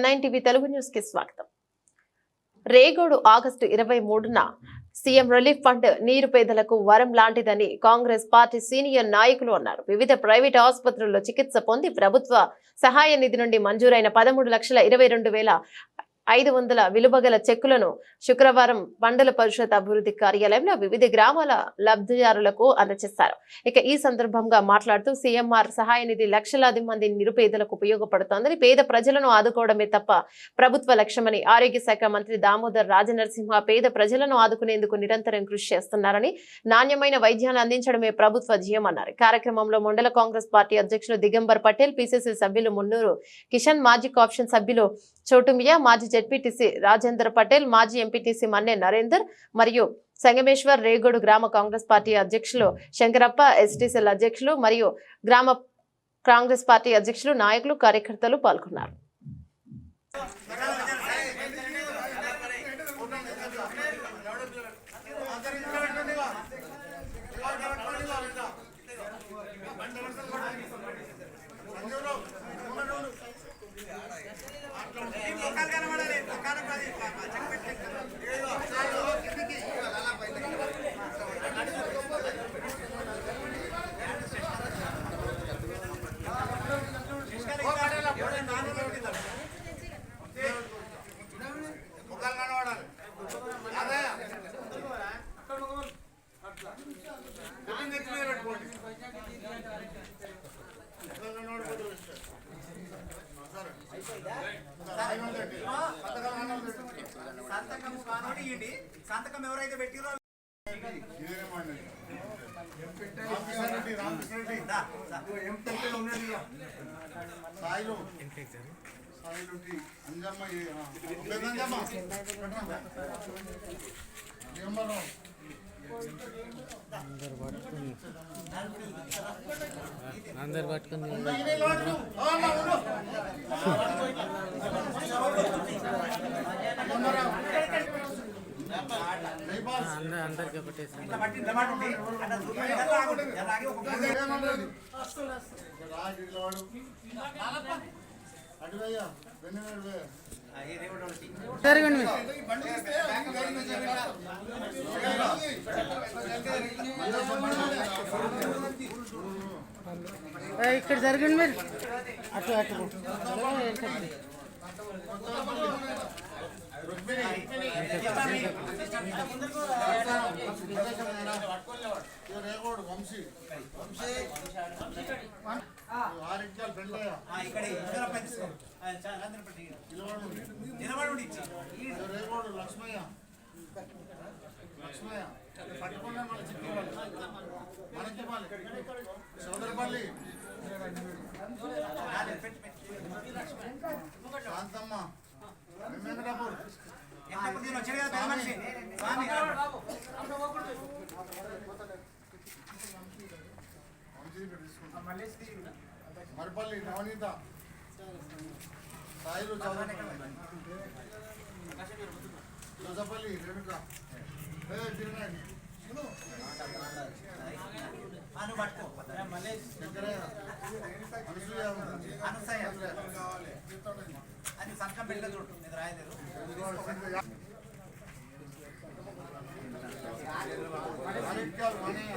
NIN TV Telugu న్యూస్కి స్వాగతం. Regode August ఇరవై మూడున సీఎం రిలీఫ్ ఫండ్ నీరు పేదలకు వరం లాంటిదని కాంగ్రెస్ పార్టీ సీనియర్ నాయకులు అన్నారు. వివిధ ప్రైవేట్ ఆసుపత్రుల్లో చికిత్స పొంది ప్రభుత్వ సహాయ నిధి నుండి మంజూరైన పదమూడు లక్షల ఇరవై రెండు వేల ఐదు వందల విలువగల చెక్కులను శుక్రవారం మండల పరిషత్ అభివృద్ధి కార్యాలయంలో వివిధ గ్రామాల లబ్ధిదారులకు అందజేశారు. ఇక ఈ సందర్భంగా మాట్లాడుతూ సీఎంఆర్ సహాయ నిధి లక్షలాది మంది నిరుపేదలకు ఉపయోగపడుతోందని పేద ప్రజలను ఆదుకోవడమే తప్ప ప్రభుత్వ లక్ష్యమని ఆరోగ్య శాఖ మంత్రి దామోదర్ రాజనరసింహ పేద ప్రజలను ఆదుకునేందుకు నిరంతరం కృషి చేస్తున్నారని నాణ్యమైన వైద్యాన్ని అందించడమే ప్రభుత్వ ధ్యేయమన్నారు కార్యక్రమంలో మండల కాంగ్రెస్ పార్టీ అధ్యక్షులు దిగంబర్ పటేల్ పిసిసి సభ్యులు మున్నూరు కిషన్ మాజీ కాప్షన్ సభ్యులు చోటుమియా మాజీ జెడ్పీటీసీ రాజేందర్ పటేల్ మాజీ ఎంపీటీసీ మన్నే నరేందర్ మరియు సంగమేశ్వర్ రేగోడు గ్రామ కాంగ్రెస్ పార్టీ అధ్యక్షులు శంకరప్ప ఎస్టీసీఎల్ అధ్యక్షులు మరియు గ్రామ కాంగ్రెస్ పార్టీ అధ్యక్షులు నాయకులు కార్యకర్తలు పాల్గొన్నారు. పథకం సంతకం కానోటి ఇయ్యండి సంతకం ఎవరైతే పెట్టిరో. అందరు పట్టుకుని దేవుడు ఒకటి. జరగండి ఇక్కడ జరగండి మీరు. అటు అటు. లక్ష్మయ్య లక్ష్మయ్య పట్టుకున్నా మన చిక్కివ్వాలి మనకి సోదరపల్లి. శాంతమ్మ వెంకటాపూర్ వచ్చాడు కదా పెద్ద మనిషి. మరిపల్లి నవనీత. సాయిలు చౌదరి జోసపల్లి రేణుక. అది సంతకం పెట్టలేదు చూడు. ఇది ఆదిత్యాలు మనయ్య